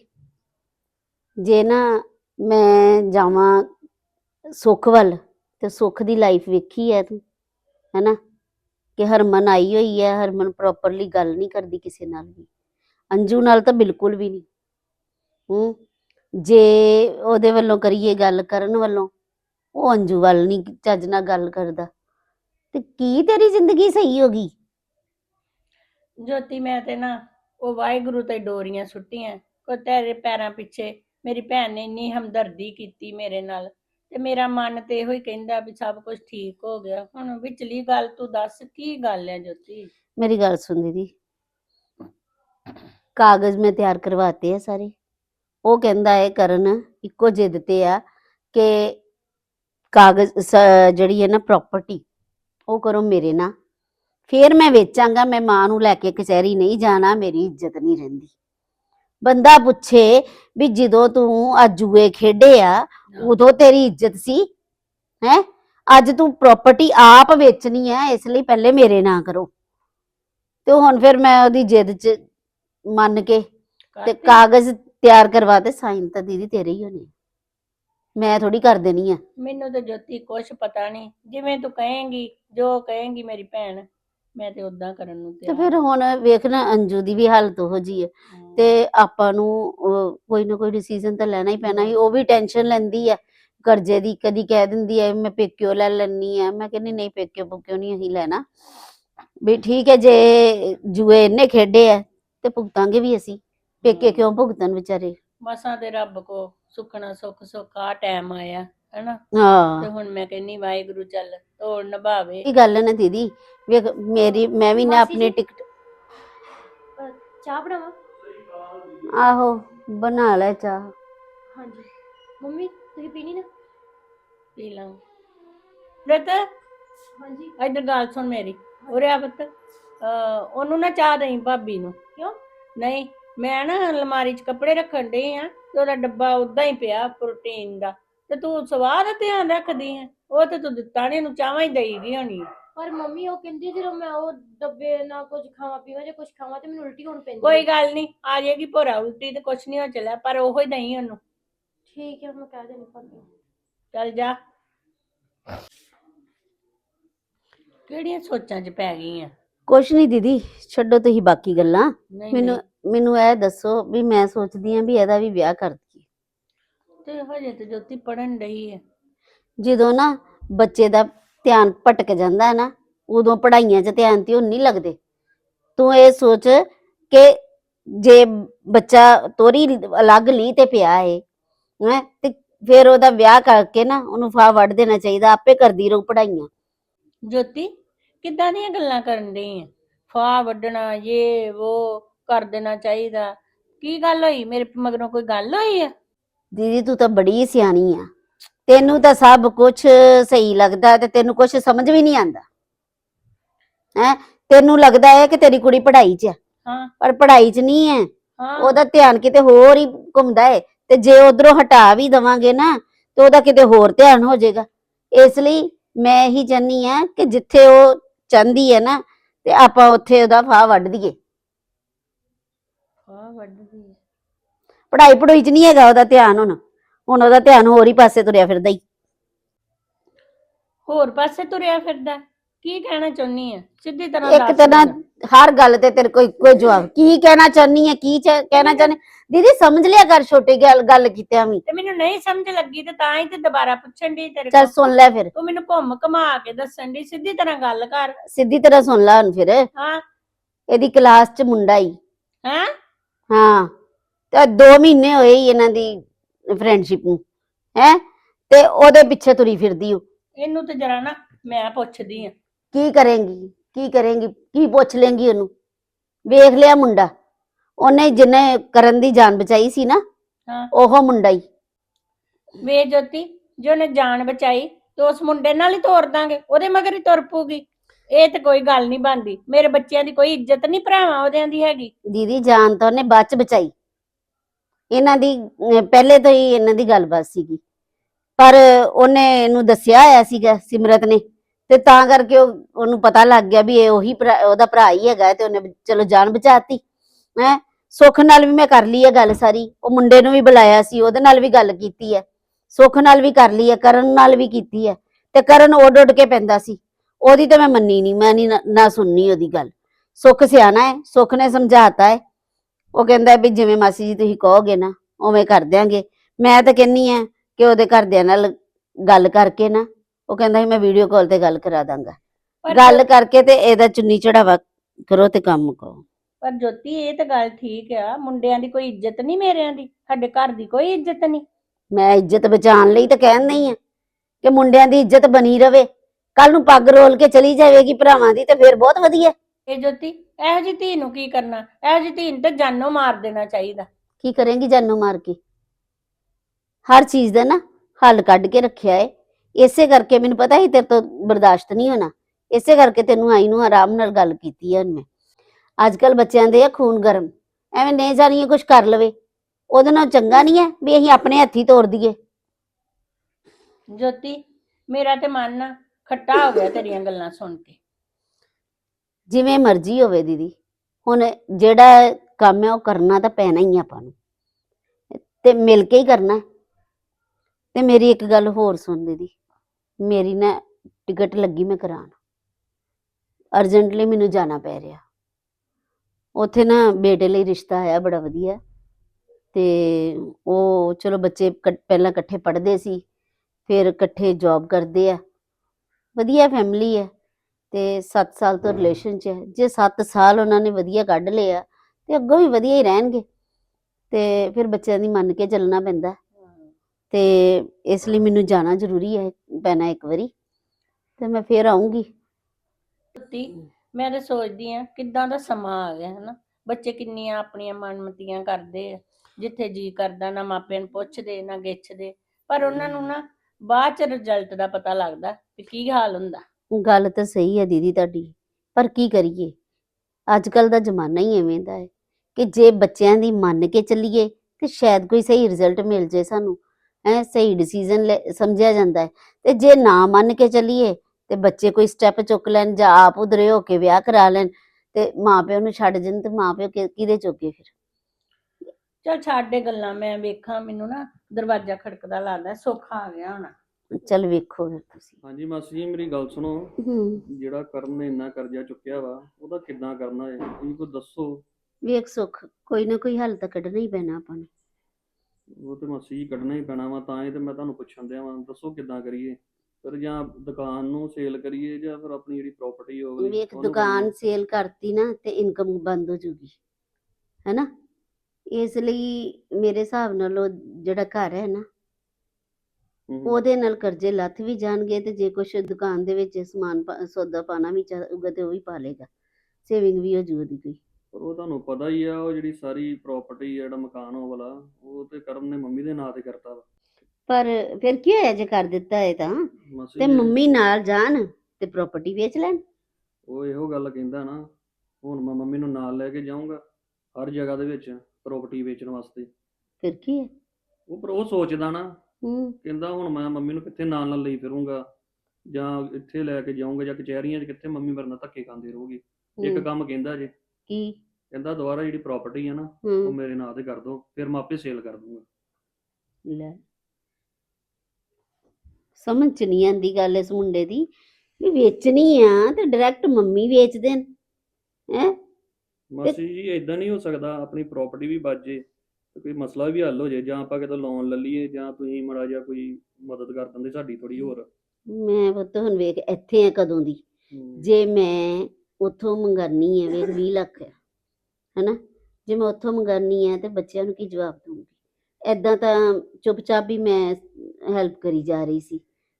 ਜੇ ਨਾ ਮੈਂ ਜਾਵਾਂ ਸੁੱਖ ਵੱਲ ਤੇ ਸੁੱਖ ਦੀ ਲਾਈਫ ਵੇਖੀ ਹੈ ਤੂੰ ਹੈਨਾ? ਕਿ ਹਰਮਨ ਆਈ ਹੋਈ ਹੈ ਹਰਮਨ ਪ੍ਰੋਪਰਲੀ ਗੱਲ ਨਹੀਂ ਕਰਦੀ ਕਿਸੇ ਨਾਲ ਵੀ। ਅੰਜੂ ਨਾਲ ਤਾਂ ਬਿਲਕੁਲ ਵੀ ਨਹੀਂ। ਹੂੰ? ਜੇ ਉਹਦੇ ਵੱਲੋਂ ਕਰੀਏ ਗੱਲ ਕਰਨ ਵੱਲੋਂ ਉਹ ਅੰਜੂ ਵੱਲ ਨਹੀਂ ਚੱਜ ਨਾਲ ਗੱਲ ਕਰਦਾ। ਤੇ ਕੀ ਤੇਰੀ ਜ਼ਿੰਦਗੀ ਸਹੀ ਹੋ ਗਈ? ਜੋਤੀ ਮੈਂ ਤੇ ਨਾ ਉਹ ਵਾਹਿਗੁਰੂ ਤੇ ਡੋਰੀਆਂ ਸੁੱਟੀਆਂ। ਕੋ ਤੇਰੇ ਪੈਰਾਂ ਪਿੱਛੇ ਮੇਰੀ ਭੈਣ ਨੇ ਇੰਨੀ ਹਮਦਰਦੀ ਕੀਤੀ ਮੇਰੇ ਨਾਲ ਤੇ ਮੇਰਾ ਮਨ ਤੇ ਇਹੋ ਹੀ ਕਹਿੰਦਾ ਵੀ ਸਭ ਕੁਝ ਠੀਕ ਹੋ ਗਿਆ। ਹੁਣ ਵਿਚਲੀ ਗੱਲ ਤੂੰ ਦੱਸ ਕੀ ਗੱਲ ਹੈ ਜੋਤੀ? ਮੇਰੀ ਗੱਲ ਸੁਣ ਦੀਦੀ। ਕਾਗਜ਼ ਮੈਂ ਤਿਆਰ ਕਰਵਾਤੇ ਆ ਸਾਰੇ। ਉਹ ਕਹਿੰਦਾ ਹੈ ਕਰਨ ਇੱਕੋ ਜਿੱਦ ਤੇ ਆ ਕਿ ਕਾਗਜ਼ ਸ- ਜਿਹੜੀ ਹੈ ਨਾ ਪ੍ਰਾਪਰਟੀ ਉਹ ਕਰੋ ਮੇਰੇ ਨਾਲ। ਫੇਰ ਮੈਂ ਵੇਚਾਂਗਾ ਮੈਂ ਮਾਂ ਨੂੰ ਲੈ ਕੇ ਕਚਹਿਰੀ ਨਹੀਂ ਜਾਣਾ ਮੇਰੀ ਇੱਜ਼ਤ ਨਹੀਂ ਰਹਿੰਦੀ। ਬੰਦਾ ਪੁੱਛੇ ਵੀ ਜਦੋਂ ਤੂੰ ਜੂਏ ਖੇਡੇ ਆ ਉਦੋਂ ਤੇਰੀ ਇੱਜ਼ਤ ਸੀ? ਹੈ? ਅੱਜ ਤੂੰ ਪ੍ਰਾਪਰਟੀ ਆਪ ਵੇਚਣੀ ਹੈ ਇਸ ਲਈ ਪਹਿਲੇ ਮੇਰੇ ਨਾਂ ਕਰੋ। ਤੇ ਹੁਣ ਫਿਰ ਮੈਂ ਉਹਦੀ ਜਿੱਦ 'ਚ ਮੰਨ ਕੇ ਤੇ? ਕਾਗਜ਼ ਤਿਆਰ ਕਰਵਾ ਤੇ ਸਾਈਨ ਤਾਂ ਦੀਦੀ ਤੇਰੇ ਹੀ ਹੋਣੇ ਮੈਂ ਥੋੜੀ ਕਰ ਦੇਣੀ ਆ। ਮੈਨੂੰ ਤਾਂ ਜੋਤੀ ਕੁਛ ਪਤਾ ਨਹੀਂ। ਜਿਵੇਂ ਤੂੰ ਕਹੇਂਗੀ ਜੋ ਕਹੇਂਗੀ ਮੇਰੀ ਭੈਣ ਮੈਂ ਤੇ ਉਦਾਂ ਕਰਨ ਨੂੰ ਤੇ ਫਿਰ ਹੁਣ ਵੇਖ ਨਾ ਅੰਜੂ ਦੀ ਵੀ ਹਾਲਤ ਉਹੋ ਜੀ ਹੈ ਹਾਂ। ਤੇ ਆਪਾਂ ਨੂੰ ਅਹ, ਕੋਈ ਨਾ ਕੋਈ ਡਿਸੀਜਨ ਤਾਂ ਲੈਣਾ ਹੀ ਪੈਣਾ ਹੀ ਉਹ ਵੀ ਟੈਨਸ਼ਨ ਲੈਂਦੀ ਹੈ ਕਰਜ਼ੇ ਦੀ ਕਦੀ ਕਹਿ ਦਿੰਦੀ ਹੈ ਮੈਂ ਪੇਕਿਓ ਲੈ ਲੈਣੀ ਆ। ਮੈਂ ਕਹਿੰਦੀ ਨਹੀਂ ਪੇਕਿਓ ਪੁਕਿਓ ਨਹੀਂ ਅਸੀਂ ਲੈਣਾ। ਵੀ ਠੀਕ ਹੈ ਜੇ ਜੂਏ ਇਹਨੇ ਖੇਡੇ ਆ ਤੇ ਭੁਗਤਾਂਗੇ ਵੀ ਅਸੀਂ। ਪੇਕੇ ਕਿਉਂ ਭੁਗਤਣ ਵਿਚਾਰੇ? ਮਸਾਂ ਤੇ ਰੱਬ ਕੋ ਸੁਖਣਾ ਸੁੱਖ ਸੁੱਖਾ ਟਾਈਮ ਆਇਆ ਹੈਨਾ? ਤੇ ਹਾਂ ਹੁਣ ਮੈਂ ਕਹਿੰਨੀ ਵਾਹਿਗੁਰੂ ਚੱਲ ਤੋੜ ਨਿਭਾਵੇ। ਇਹ ਗੱਲ ਹੈ ਨਾ ਦੀਦੀ ਵੇਖ ਮੇਰੀ ਮੈਂ ਵੀ ਨਾ ਮਾਸੀ ਆਪਣੀ। ਟਿਕਟ ਚਾਹ ਬਣਾਵਾਂ? ਆਹੋ ਬਣਾ ਲੈ ਚਾਹ। ਹਾਂਜੀ। ਮੰਮੀ ਤੁਸੀਂ ਪੀਣੀ ਨਾ? ਪੀ ਲਾਂ ਰਤ ਹਾਂਜੀ। ਇੱਧਰ ਗੱਲ ਸੁਣ ਮੇਰੀ। ਉਰੇ ਆ ਪੁੱਤ। ਅਹ ਉਹਨੂੰ ਨਾ ਚਾਹ ਦੇਈ ਭਾਬੀ ਨੂੰ। ਕਿਉਂ? ਨਹੀਂ ਮੈਂ ਨਾ ਅਲਮਾਰੀ 'ਚ ਕੱਪੜੇ ਰੱਖਣ ਡਈ ਆ ਤੇ ਉਹਦਾ ਡੱਬਾ ਉਦਾਂ ਹੀ ਪਿਆ ਪ੍ਰੋਟੀਨ ਦਾ ਤੇ ਤੂੰ ਸਵਾਦ ਧਿਆਨ ਰੱਖਦੀ ਆ ਉਹ ਤੇ ਤੂੰ ਦਿੱਤਾ ਨਹੀਂ ਉਹਨੂੰ ਚਾਹਾਂ ਹੀ ਦੇਈ ਦੀ ਹੋਣੀ ਆ। ਪਰ ਮੰਮੀ ਉਹ ਕਹਿੰਦੀ ਜਦੋਂ ਮੈਂ ਉਹ ਡੱਬੇ ਨਾਲ ਕੁਝ ਖਾਵਾਂ ਪੀਵਾਂ ਜੇ ਕੁਝ ਖਾਵਾਂ ਤੇ ਮੈਨੂੰ ਉਲਟੀ ਹੋਣ ਪੈਂਦੀ ਕੋਈ ਹੈ। ਗੱਲ ਨਹੀਂ ਆ ਜਾਏਗੀ ਭੋਰਾ ਉਲਟੀ ਤੇ ਕੁਛ ਨਹੀਂ ਹੋ ਚੱਲਿਆ ਪਰ ਉਹੋ ਹੀ ਦਈ ਉਹਨੂੰ ਠੀਕ ਹੈ ਮੈਂ ਕਹਿ ਦੇਣੀ ਭਾਬੀ ਨੂੰ। ਚੱਲ ਜਾ ਕਿਹੜੀਆਂ ਸੋਚਾਂ 'ਚ ਪੈ ਗਈ ਆ ਕੁਛ ਨਹੀਂ ਦੀਦੀ ਛੱਡੋ ਤੁਸੀਂ ਬਾਕੀ ਗੱਲਾਂ ਨਹੀਂ ਮੈਨੂੰ ਮੈਨੂੰ ਇਹ ਦੱਸੋ ਵੀ ਮੈਂ ਸੋਚਦੀ ਆਂ ਵੀ ਇਹਦਾ ਵੀ ਵਿਆਹ ਕਰ ਦਈਏ। ਤੇ ਹਜੇ ਤੇ ਜੋਤੀ ਪੜਨ ਡਈ ਹੈ ਜਦੋਂ ਨਾ ਬੱਚੇ ਦਾ ਧਿਆਨ ਭਟਕ ਜਾਂਦਾ ਹੈ ਨਾ ਉਦੋਂ ਪੜ੍ਹਾਈਆਂ 'ਚ ਧਿਆਨ ਤੇ ਉਹ ਨਹੀਂ ਲੱਗਦੇ। ਤੂੰ ਇਹ ਸੋਚ ਕਿ ਜੇ ਬੱਚਾ ਤੋਰੀ ਅਲੱਗ ਲੀ ਤੇ ਪਿਆ ਏ ਹੈ ਤੇ ਫਿਰ ਉਹਦਾ ਵਿਆਹ ਕਰਕੇ ਨਾ ਉਹਨੂੰ ਫਾ ਵੱਢ ਦੇਣਾ ਚਾਹੀਦਾ ਆਪੇ ਕਰਦੀ ਰਹੂ ਪੜ੍ਹਾਈਆਂ। ਜੋਤੀ ਕਿੱਦਾਂ ਦੀਆਂ ਗੱਲਾਂ ਕਰਨ ਡਈ ਆ? ਫਾ ਵੱਢਣਾ ਇਹ ਉਹ ਕਰ ਦੇਣਾ ਚਾਹੀਦਾ। ਕੀ ਗੱਲ ਹੋਈ? ਮੇਰੇ ਮਗਰੋਂ ਕੋਈ ਗੱਲ ਹੋਈ ਆ? ਦੀਦੀ ਤੂੰ ਤਾਂ ਬੜੀ ਸਿਆਣੀ ਆ। ਤੈਨੂੰ ਤਾਂ ਸਭ ਕੁਝ ਸਹੀ ਲੱਗਦਾ ਤੇ ਤੈਨੂੰ ਕੁਝ ਸਮਝ ਵੀ ਨਹੀਂ ਆਂਦਾ ਹੈ? ਤੈਨੂੰ ਲੱਗਦਾ ਹੈ ਕਿ ਤੇਰੀ ਕੁੜੀ ਪੜ੍ਹਾਈ 'ਚ ਆ। ਹਾਂ। ਪਰ ਪੜ੍ਹਾਈ 'ਚ ਨਹੀਂ ਹੈ। ਹਾਂ। ਉਹਦਾ ਧਿਆਨ ਕਿਤੇ ਹੋਰ ਹੀ ਘੁੰਮਦਾ ਹੈ। ਤੇ ਜੇ ਉਧਰੋਂ ਹਟਾ ਵੀ ਦਵਾਂਗੇ ਨਾ ਤੇ ਉਹਦਾ ਕਿਤੇ ਹੋਰ ਧਿਆਨ ਹੋ ਜਾਏਗਾ। ਇਸ ਲਈ ਮੈਂ ਇਹੀ ਚਾਹਨੀ ਆ ਕਿ ਜਿੱਥੇ ਉਹ ਚਾਹੁੰਦੀ ਹੈ ਨਾ ਤੇ ਆਪਾਂ ਉੱਥੇ ਉਹਦਾ ਫਾਹ ਵੱਢ ਦਈਏ ਫਾ ਵੱਢਦੀ ਆ। ਪੜ੍ਹਾਈ ਪੜ੍ਹਾਈ 'ਚ ਨਹੀਂ ਹੈਗਾ ਉਹਦਾ ਧਿਆਨ ਹੁਣ ਹੁਣ ਉਹਦਾ ਧਿਆਨ ਹੋਰ ਹੀ ਪਾਸੇ ਤੁਰਿਆ ਫਿਰਦਾ ਹੀ ਹੋਰ ਪਾਸੇ ਤੁਰਿਆ ਫਿਰਦਾ ਕੀ ਕਹਿਣਾ ਚਾਹੁੰਨੀ ਆ? ਸਿੱਧੀ ਤਰ੍ਹਾਂ ਇੱਕ ਦੱਸ ਤਾਂ ਨਾ ਮੈਨੂੰ। ਹਰ ਗੱਲ ਤੇ ਤੇਰੇ ਕੋਈ ਕੋਈ ਜਵਾਬ ਕੀ ਕਹਿਣਾ ਚਾਹਨੀ ਹੈ ਕੀ ਚ- ਕਹਿਣਾ ਚਾਹਨੀ ਦੀਦੀ ਸਮਝ ਲਿਆ ਕਰ ਛੋਟੀ ਗੱਲ ਗੱਲ ਕੀਤਿਆਂ ਵੀ ਤੇ ਮੈਨੂੰ ਨਹੀਂ ਸਮਝ ਲੱਗੀ ਤੇ ਤਾਂ ਹੀ ਤੇ ਦੁਬਾਰਾ ਪੁੱਛਣ ਦੀ ਤੇਰੇ ਚੱਲ ਕੋਲ। ਸੁਣ ਲੈ ਫਿਰ। ਤੂੰ ਮੈਨੂੰ ਘੁੰਮ ਘਮਾ ਕੇ ਦੱਸਣ ਦੀ ਸਿੱਧੀ ਤਰ੍ਹਾਂ ਗੱਲ ਕਰ। ਸਿੱਧੀ ਤਰ੍ਹਾਂ ਸੁਣ ਲੈ ਹੁਣ ਫਿਰ। ਹਾਂ। ਇਹਦੀ ਕਲਾਸ 'ਚ ਮੁੰਡਾ ਹੀ ਹੈਂ? ਹਾਂ। ਤੇ 2 ਮਹੀਨੇ ਹੋਏ ਹੀ ਇਹਨਾਂ ਦੀ ਫਰੈਂਡਸ਼ਿਪ ਨੂੰ ਹੈ? ਤੇ ਉਹਦੇ ਪਿੱਛੇ ਤੁਰੀ ਫਿਰਦੀ ਉਹ ਇਹਨੂੰ ਤੇ ਜਰਾ ਨਾ ਮੈਂ ਪੁੱਛਦੀ ਆ। ਕੀ ਕਰੇਂਗੀ ਕੀ ਕਰੇਂਗੀ ਕੀ ਪੁੱਛ ਲੇਂਗੀ ਉਹਨੂੰ? ਵੇਖ ਲਿਆ ਮੁੰਡਾ। ਉਹਨੇ ਜਿਹਨੇ ਕਰਨ ਦੀ ਜਾਨ ਬਚਾਈ ਸੀ ਨਾ ਹਾਂ। ਉਹ ਮੁੰਡਾ ਹੀ। ਵੇ ਜੋਤੀ ਜੇ ਉਹਨੇ ਜਾਨ ਬਚਾਈ ਤੇ ਉਸ ਮੁੰਡੇ ਨਾਲ ਹੀ ਤੋਰ ਦਾਂਗੇ ਉਹਦੇ ਮਗਰ ਹੀ ਤੁਰ ਪੂਗੀ ਇਹ ਤੇ ਕੋਈ ਗੱਲ ਨਹੀਂ ਬਣਦੀ। ਮੇਰੇ ਬੱਚਿਆਂ ਦੀ ਕੋਈ ਇੱਜ਼ਤ ਨਹੀਂ ਭਰਾਵਾਂ ਉਹਦਿਆਂ ਦੀ ਹੈਗੀ। ਦੀਦੀ ਜਾਨ ਤਾਂ ਉਹਨੇ ਬਾਅਦ ਚ ਬਚਾਈ। ਇਹਨਾਂ ਦੀ ਪਹਿਲੇ ਤੋਂ ਹੀ ਇਹਨਾਂ ਦੀ ਗੱਲਬਾਤ ਸੀਗੀ। ਪਰ ਉਹਨੇ ਇਹਨੂੰ ਦੱਸਿਆ ਹੋਇਆ ਸੀਗਾ, ਸਿਮਰਤ ਨੇ। ਤੇ ਤਾਂ ਕਰਕੇ ਉਹ, ਉਹਨੂੰ ਪਤਾ ਲੱਗ ਗਿਆ ਵੀ ਇਹ ਉਹੀ ਭਰਾ- ਉਹਦਾ ਭਰਾ ਹੀ ਹੈਗਾ ਤੇ ਉਹਨੇ ਚਲੋ ਜਾਨ ਬਚਾਤੀ। ਹੈ? ਸੁੱਖ ਨਾਲ ਵੀ ਮੈਂ ਕਰ ਲਈ ਹੈ ਗੱਲ ਸਾਰੀ। ਉਹ ਮੁੰਡੇ ਨੂੰ ਵੀ ਬੁਲਾਇਆ ਸੀ, ਉਹਦੇ ਨਾਲ ਵੀ ਗੱਲ ਕੀਤੀ ਹੈ ਸੁੱਖ ਨਾਲ ਵੀ ਕਰ ਲਈ ਹੈ ਕਰਨ ਨਾਲ ਵੀ ਕੀਤੀ ਹੈ ਤੇ ਕਰਨ ਉੱਡ ਉੱਡ ਕੇ ਪੈਂਦਾ ਸੀ। ਉਹਦੀ ਤਾਂ ਮੈਂ ਮੰਨੀ ਨਹੀਂ ਮੈਂ ਨਹੀਂ ਨਾ- ਸੁਣਨੀ ਉਹਦੀ ਗੱਲ। ਸੁੱਖ ਸਿਆਣਾ ਹੈ, ਸੁੱਖ ਨੇ ਸਮਝਾਤਾ ਹੈ। ਉਹ ਕਹਿੰਦਾ ਵੀ ਜਿਵੇਂ ਮਾਸੀ ਜੀ ਤੁਸੀਂ ਕਹੋਗੇ ਨਾ ਉਵੇਂ ਕਰ ਦਿਆਂਗੇ। ਮੈਂ ਤਾਂ ਕਹਿੰਨੀ ਆ ਕਿ ਉਹਦੇ ਘਰਦਿਆਂ ਨਾਲ ਗੱਲ ਕਰਕੇ ਨਾ ਉਹ ਕਹਿੰਦਾ ਸੀ ਮੈਂ ਵੀਡੀਓ ਕਾਲ ਤੇ ਗੱਲ ਕਰਾ ਦਾਂਗਾ। ਪਰ ਗੱਲ ਕਰਕੇ ਤੇ ਇਹਦਾ ਚੁੰਨੀ ਚੜਾਵਾ ਕਰੋ ਤੇ ਕੰਮ ਕਰੋ। ਪਰ ਜੋਤੀ ਇਹ ਤਾਂ ਗੱਲ ਠੀਕ ਆ ਮੁੰਡਿਆਂ ਦੀ ਕੋਈ ਇੱਜ਼ਤ ਨਹੀਂ ਮੇਰਿਆਂ ਦੀ ਸਾਡੇ ਘਰ ਦੀ ਕੋਈ ਇੱਜ਼ਤ ਨਹੀਂ। ਮੈਂ ਇੱਜ਼ਤ ਬਚਾਉਣ ਲਈ ਤਾਂ ਕਹਿਣ ਨਹੀਂ ਆ ਕਿ ਮੁੰਡਿਆਂ ਦੀ ਇੱਜ਼ਤ ਬਣੀ ਰਵੇ। ਕੱਲ ਨੂੰ ਪੱਗ ਰੋਲ ਕੇ ਚਲੀ ਜਾਵੇਗੀ ਭਰਾਵਾਂ ਦੀ ਤੇ ਫਿਰ ਬਹੁਤ ਵਧੀਆ। ਇਹ ਜੋਤੀ ਇਹੋ ਜਿਹੀ ਧੀ ਨੂੰ ਕੀ ਕਰਨਾ? ਇਹੋ ਜਿਹੀ ਧੀ ਨੂੰ ਤਾਂ ਜਾਨੋਂ ਮਾਰ ਦੇਣਾ ਚਾਹੀਦਾ। ਕੀ ਕਰੇਂਗੀ ਜਾਨੂ ਮਾਰ ਕੇ? ਹਰ ਚੀਜ਼ ਦਾ ਨਾ ਹੱਲ ਕੱਢ ਕੇ ਰੱਖਿਆ ਏ। ਇਸੇ ਕਰਕੇ ਮੈਨੂੰ ਪਤਾ ਸੀ ਤੇਰੇ ਤੋਂ ਬਰਦਾਸ਼ਤ ਨਹੀਂ ਹੋਣਾ। ਇਸੇ ਕਰਕੇ ਤੈਨੂੰ ਆਈ ਨੂੰ ਆਰਾਮ ਨਾਲ ਗੱਲ ਕੀਤੀ ਹੈ ਮੈਂ। ਅੱਜ ਕੱਲ ਬੱਚਿਆਂ ਦੇ ਆ ਖੂਨ ਗਰਮ। ਐਵੇਂ ਨਹੀਂ ਜਾਣੀਏ ਕੁਝ ਕਰ ਲਵੇ। ਉਹਦੇ ਨਾਲ ਚੰਗਾ ਨਹੀਂ ਹੈ ਵੀ ਅਸੀਂ ਆਪਣੇ ਹੱਥੀ ਤੋੜ ਦਈਏ। ਜੋਤੀ ਮੇਰਾ ਤੇ ਮਨ ਨਾ ਖੱਟਾ ਹੋ ਗਿਆ ਤੇਰੀਆਂ ਗੱਲਾਂ ਸੁਣ ਕੇ। ਜਿਵੇਂ ਮਰਜ਼ੀ ਹੋਵੇ ਦੀਦੀ। ਹੁਣ ਜਿਹੜਾ ਕੰਮ ਹੈ ਉਹ ਕਰਨਾ ਤਾਂ ਪੈਣਾ ਹੀ ਆ ਆਪਾਂ ਨੂੰ। ਤੇ ਮਿਲ ਕੇ ਹੀ ਕਰਨਾ। ਹੈ। ਤੇ ਮੇਰੀ ਇੱਕ ਗੱਲ ਹੋਰ ਸੁਣ ਦੀਦੀ। ਮੇਰੀ ਨਾ ਟਿਕਟ ਲੱਗੀ ਮੈਂ ਕਰਾਉਣ। ਅਰਜੈਂਟਲੀ ਮੈਨੂੰ ਜਾਣਾ ਪੈ ਰਿਹਾ। ਉੱਥੇ ਨਾ ਬੇਟੇ ਲਈ ਰਿਸ਼ਤਾ ਆਇਆ ਬੜਾ ਵਧੀਆ। ਤੇ ਉਹ ਚਲੋ ਬੱਚੇ ਕ- ਪਹਿਲਾਂ ਇਕੱਠੇ ਪੜ੍ਹਦੇ ਸੀ। ਫਿਰ ਇਕੱਠੇ ਜੌਬ ਕਰਦੇ ਆ। ਵਧੀਆ ਫੈਮਿਲੀ ਹੈ ਤੇ 7 ਸਾਲ ਤੋਂ ਰਿਲੇਸ਼ਨ 'ਚ ਹੈ। ਜੇ 7 ਸਾਲ ਉਹਨਾਂ ਨੇ ਵਧੀਆ ਕੱਢ ਲਿਆ ਤੇ ਅੱਗੋਂ ਵੀ ਵਧੀਆ ਹੀ ਰਹਿਣਗੇ। ਤੇ ਫਿਰ ਬੱਚਿਆਂ ਦੀ ਮੰਨ ਕੇ ਚੱਲਣਾ ਪੈਂਦਾ। ਤੇ ਇਸ ਲਈ ਮੈਨੂੰ ਜਾਣਾ ਜ਼ਰੂਰੀ ਹੈ ਪੈਣਾ ਇੱਕ ਵਾਰੀ। ਤੇ ਮੈਂ ਫੇਰ ਆਉਂਗੀ ਮੈਂ ਤਾਂ ਸੋਚਦੀ ਆ ਕਿੱਦਾਂ ਦਾ ਸਮਾਂ ਆ ਗਿਆ ਹਨਾ? ਬੱਚੇ ਕਿੰਨੀਆਂ ਆਪਣੀਆਂ ਮਨਮਤੀਆਂ ਕਰਦੇ ਆ। ਜਿੱਥੇ ਜੀ ਕਰਦਾ ਨਾ ਮਾਪਿਆਂ ਨੂੰ ਪੁੱਛਦੇ ਨਾ ਗਿੱਛਦੇ। ਪਰ ਉਹਨਾਂ ਨੂੰ ਨਾ ਬਾਅਦ ਚ ਰਿਜ਼ਲਟ ਦਾ ਪਤਾ ਲੱਗਦਾ ਕਿ ਕੀ ਹਾਲ ਹੁੰਦਾ। ਗੱਲ ਤਾਂ ਸਹੀ ਹੈ ਦੀਦੀ ਤੁਹਾਡੀ, ਪਰ ਕੀ ਕਰੀਏ? ਅੱਜ ਕੱਲ ਦਾ ਜ਼ਮਾਨਾ ਹੀ ਐਵੇਂ ਦਾ ਹੈ ਕਿ ਜੇ ਬੱਚਿਆਂ ਦੀ ਮੰਨ ਕੇ ਚੱਲੀਏ ਤੇ ਸ਼ਾਇਦ ਕੋਈ ਸਹੀ ਰਿਜ਼ਲਟ ਮਿਲ ਜੇ ਸਾਨੂੰ ਐ ਸਹੀ ਡਿਸੀਜਨ ਸਮਝਿਆ ਜਾਂਦਾ ਹੈ ਤੇ ਜੇ ਨਾ ਮੰਨ ਕੇ ਚੱਲੀਏ ਤੇ ਬੱਚੇ ਕੋਈ ਸਟੈਪ ਚੁੱਕ ਲੈਣ ਜਾਂ ਆਪ ਉਧਰੇ ਹੋ ਕੇ ਵਿਆਹ ਕਰਾ ਲੈਣ ਤੇ ਮਾਪਿਓ ਨੂੰ ਛੱਡ ਜਾਣ ਤੇ ਮਾਪਿਓ ਕਿ- ਕਿਹਦੇ ਚੁੱਕੇ ਫਿਰ? ਚਲ ਛੱਡ ਦੇ ਗੱਲਾਂ, ਮੈਂ ਵੇਖਾਂ, ਮੈਨੂੰ ਨਾ ਦਰਵਾਜ਼ਾ ਖੜਕਦਾ ਲੱਗਦਾ, ਸੁੱਖ ਆ ਗਿਆ ਹੁਣ। ਚੱਲ ਵੇਖੋ ਫਿਰ ਤੁਸੀਂ। ਹਾਂਜੀ ਮਾਸੀ ਜੀ ਮੇਰੀ ਗੱਲ ਸੁਣੋ। ਹੂੰ। ਜਿਹੜਾ ਕਰਨ ਨੇ ਇੰਨਾ ਕਰਜ਼ਾ ਚੁੱਕਿਆ ਵਾ ਉਹਦਾ ਕਿੱਦਾਂ ਕਰਨਾ ਹੈ? ਤੁਸੀਂ ਕੋਈ ਦੱਸੋ। ਵੇਖ ਸੁੱਖ ਕੋਈ ਨਾ ਕੋਈ ਹੱਲ ਤਾਂ ਕੱਢਣਾ ਹੀ ਪੈਣਾ ਆਪਾਂ ਨੂੰ। ਉਹ ਤੇ ਮਾਸੀ ਜੀ ਕੱਢਣਾ ਹੀ ਪੈਣਾ ਵਾ ਤਾਂ ਹੀ ਤੇ ਮੈਂ ਤੁਹਾਨੂੰ ਪੁੱਛਣ ਦਿਆ ਵਾਂ ਦੱਸੋ ਕਿੱਦਾਂ ਕਰੀਏ? ਫਿਰ ਜਾਂ ਦੁਕਾਨ ਨੂੰ ਸੇਲ ਕਰੀਏ ਜਾਂ ਫਿਰ ਆਪਣੀ ਜਿਹੜੀ ਪ੍ਰਾਪਰਟੀ ਹੋਵੇ ਵੇਖ ਦੁਕਾਨ ਸੇਲ ਕਰਤੀ ਨਾ ਤੇ ਇਨਕਮ ਬੰਦ ਹੋ ਜੂਗੀ ਹੈਨਾ? ਇਸ ਲਈ ਮੇਰੇ ਹਿਸਾਬ ਨਾਲ ਉਹ ਜਿਹੜਾ ਘਰ ਹੈ ਨਾ ਉਹਦੇ ਨਾਲ ਕਰਜ਼ੇ ਲੱਥ ਵੀ ਜਾਣਗੇ ਤੇ ਜੇ ਕੁਛ ਦੁਕਾਨ ਦੇ ਵਿੱਚ ਸਮਾਨ ਪਾ- ਸੌਦਾ ਪਾਣਾ ਵੀ ਚਾਹੂਗਾ ਤੇ ਉਹ ਵੀ ਪਾ ਲੇਗਾ ਸੇਵਿੰਗ ਵੀ ਹੋ ਜੂ ਉਹਦੀ ਕੋਈ। ਪਰ ਉਹ ਤੁਹਾਨੂੰ ਪਤਾ ਹੀ ਆ ਉਹ ਜਿਹੜੀ ਸਾਰੀ ਪ੍ਰਾਪਰਟੀ ਜਿਹੜਾ ਮਕਾਨ ਉਹ ਵਾਲਾ ਉਹ ਤੇ ਕਰਨ ਨੇ ਮੰਮੀ ਦੇ ਨਾਂ ਤੇ ਕਰਤਾ ਵਾ। ਪਰ ਫਿਰ ਕੀ ਹੋਇਆ ਜੇ ਕਰ ਦਿੱਤਾ ਹੈ ਤਾਂ? ਮਾਸੀ ਤੇ ਜੀ, ਮੰਮੀ ਨਾਲ ਜਾਣ ਤੇ ਪ੍ਰਾਪਰਟੀ ਵੇਚ ਲੈਣ? ਉਹ ਇਹੋ ਗੱਲ ਕਹਿੰਦਾ ਨਾ ਹੁਣ ਮੈਂ ਮੰਮੀ ਨੂੰ ਨਾਲ ਲੈ ਕੇ ਜਾਊਂਗਾ ਹਰ ਜਗ੍ਹਾ ਦੇ ਵਿੱਚ ਪ੍ਰਾਪਰਟੀ ਵੇਚਣ ਵਾਸਤੇ। ਫਿਰ ਕੀ ਹੈ? ਉਹ ਪਰ ਉਹ ਸੋਚਦਾ ਨਾ ਹੂੰ। ਕਹਿੰਦਾ ਹੁਣ ਮੈਂ ਮੰਮੀ ਨੂੰ ਕਿੱਥੇ ਨਾਲ ਨਾਲ ਲਈ ਫਿਰੂੰਗਾ ਜਾਂ ਇੱਥੇ ਲੈ ਕੇ ਜਾਊਂਗਾ ਜਾਂ ਕਚਹਿਰੀਆਂ 'ਚ ਕਿੱਥੇ ਮੰਮੀ ਮੇਰੇ ਨਾਲ ਧੱਕੇ ਖਾਂਦੀ ਰਹੂਗੀ। ਇੱਕ ਕੰਮ ਕਹਿੰਦਾ ਜੇ। ਕੀ? ਕਹਿੰਦਾ ਦੁਬਾਰਾ ਜਿਹੜੀ ਪ੍ਰਾਪਰਟੀ ਆ ਨਾ ਉਹ ਹੂੰ ਮੇਰੇ ਨਾਂ ਤੇ ਕਰ ਦੋ ਫਿਰ ਮੈਂ ਆਪੇ ਸੇਲ ਕਰ ਦੂੰਗਾ। ਲੈ। ਸਮਝ ਚ ਨਹੀਂ ਆਂਦੀ ਗੱਲ ਇਸ ਮੁੰਡੇ ਦੀ ਵੀ ਵੇਚਣੀ ਆ ਤੇ ਡਾਇਰੈਕਟ ਮੰਮੀ ਵੇਚ ਦੇਣ ਹੈ? ਮਾਸੀ ਜੀ ਇਦਾਂ ਨਹੀਂ ਹੋ ਸਕਦਾ ਆਪਣੀ ਪ੍ਰਾਪਰਟੀ ਵੀ ਬਚ ਜੇ। ਤੇ ਕੋਈ ਮਸਲਾ ਵੀ ਹੱਲ ਹੋ ਜੇ ਜਾਂ ਆਪਾਂ ਕਿਤੋਂ ਲੋਨ ਲੈ ਲਈਏ ਜਾਂ ਤੁਸੀਂ ਮਾੜਾ ਜਿਹਾ ਕੋਈ ਮਦਦ ਕਰ ਦਿੰਦੇ ਸਾਡੀ ਥੋੜੀ ਹੋਰ। ਮੈਂ ਪੁੱਤ ਹੁਣ ਵੇਖ ਇੱਥੇ ਆ ਕਦੋਂ ਦੀ? ਹਮ, ਜੇ ਮੈਂ ਉੱਥੋਂ ਮੰਗਾਨੀ ਹੈ ਵੇਖ 20 ਲੱਖ ਹੈ ਹੈਨਾ? ਜੇ ਮੈਂ ਉੱਥੋਂ ਮੰਗਾਨੀ ਹੈ ਤੇ ਬੱਚਿਆਂ ਨੂੰ ਕੀ ਜਵਾਬ ਦੂੰਗੀ ਐਦਾਂ ਤਾਂ ਚੁੱਪਚਾਪ ਹੀ ਮੈਂ ਹੈਲਪ ਕਰੀ ਜਾ ਰਹੀ ਸੀ।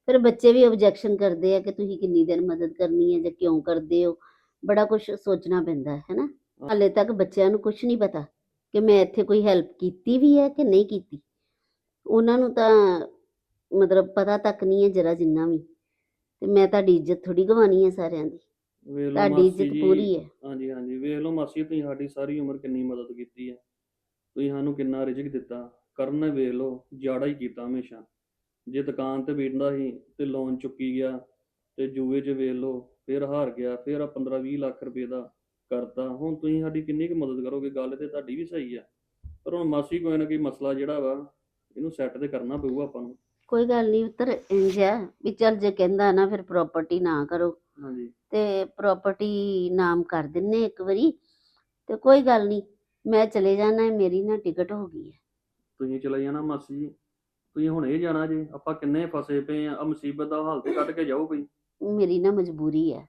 ਫਿਰ ਬੱਚੇ ਵੀ ਆਬਜੈਕਸ਼ਨ ਕਰਦੇ ਆ ਕਿ ਤੁਸੀਂ ਕਿੰਨੀ ਦੇਰ ਮਦਦ ਕਰਨੀ ਹੈ ਜਾਂ ਕਿਉਂ ਕਰਦੇ ਹੋ? ਬੜਾ ਕੁਝ ਸੋਚਣਾ ਪੈਂਦਾ ਹੈ। ਹੈਨਾ ਹਾਲੇ ਤੱਕ ਬੱਚਿਆਂ ਨੂੰ ਕੁਝ ਨਹੀਂ ਪਤਾ। ਕਿ ਮੈਂ ਇੱਥੇ ਕੋਈ ਹੈਲਪ ਕੀਤੀ ਵੀ ਹੈ ਕਿ ਨਹੀਂ ਕੀਤੀ? ਉਹਨਾਂ ਨੂੰ ਤਾਂ ਮਤਲਬ ਪਤਾ ਤੱਕ ਨਹੀਂ ਹੈ ਜਰਾ ਜਿੰਨਾ ਵੀ। ਤੇ ਮੈਂ ਤੁਹਾਡੀ ਇੱਜ਼ਤ ਥੋੜੀ ਗਵਾਣੀ ਹੈ ਸਾਰਿਆਂ ਦੀ। ਵੇਖ ਲਓ ਤੁਹਾਡੀ ਮਾਸੀ ਇੱਜ਼ਤ ਜੀ, ਪੂਰੀ ਹੈ। ਹਾਂਜੀ ਹਾਂਜੀ। ਵੇਖ ਲਓ ਮਾਸੀ ਤੁਸੀਂ ਸਾਡੀ ਸਾਰੀ ਉਮਰ ਕਿੰਨੀ ਮਦਦ ਕੀਤੀ ਹੈ। ਤੁਸੀਂ ਸਾਨੂੰ ਕਿੰਨਾ ਰਿਜ਼ਕ ਦਿੱਤਾ। ਕਰਨ ਨੇ ਵੇਖ ਲਓ ਜਾੜਾ ਹੀ ਕੀਤਾ ਹਮੇਸ਼ਾ। ਜੇ ਦੁਕਾਨ ਤੇ ਬੈਠਦਾ ਸੀ ਤੇ ਲੋਨ ਚੁੱਕੀ ਗਿਆ ਤੇ ਜੂਏ 'ਚ ਵੇਖ ਲਓ ਫਿਰ ਹਾਰ ਗਿਆ ਫਿਰ ਆ 15 20 ਲੱਖ ਰੁਪਏ ਦਾ ਕਰਤਾ ਹੁਣ ਤੁਸੀਂ ਸਾਡੀ ਕਿੰਨੀ ਕੁ ਮਦਦ ਕਰੋਗੇ? ਗੱਲ ਤੇ ਤੁਹਾਡੀ ਵੀ ਸਹੀ ਆ। ਪਰ ਹੁਣ ਮਾਸੀ ਕੋਈ ਨਾ ਕੋਈ ਮਸਲਾ ਜਿਹੜਾ ਵਾ ਇਹਨੂੰ ਸੈੱਟ ਤੇ ਕਰਨਾ ਪਊਗਾ ਆਪਾਂ ਨੂੰ। ਕੋਈ ਗੱਲ ਨਹੀਂ ਉੱਤਰ ਇੰਜ ਆ ਵੀ ਚੱਲ ਜੇ ਕਹਿੰਦਾ ਨਾ ਫਿਰ ਪ੍ਰਾਪਰਟੀ ਨਾ ਕਰੋ। ਹਾਂਜੀ। ਤੇ ਪ੍ਰਾਪਰਟੀ ਨਾਮ ਕਰ ਦਿੰਨੇ ਇੱਕ ਵਾਰੀ। ਤੇ ਕੋਈ ਗੱਲ ਨਹੀਂ ਮੈਂ ਚਲੇ ਜਾਣਾ ਹੈ ਮੇਰੀ ਨਾ ਟਿਕਟ ਹੋ ਗਈ ਹੈ ਤੁਸੀਂ ਚਲੇ ਜਾਣਾ ਮਾਸੀ ਜੀ। ਤੁਸੀਂ ਹੁਣ ਇਹ ਜਾਣਾ ਜੇ। ਆਪਾਂ ਕਿੰਨੇ ਫਸੇ ਪਏ ਆ ਆ ਮੁਸੀਬਤ ਦਾ ਹਾਲ ਤੇ ਕੱਢ ਕੇ ਜਾਓ ਕੋਈ। ਮੇਰੀ ਨਾ ਮਜਬੂਰੀ ਹੈ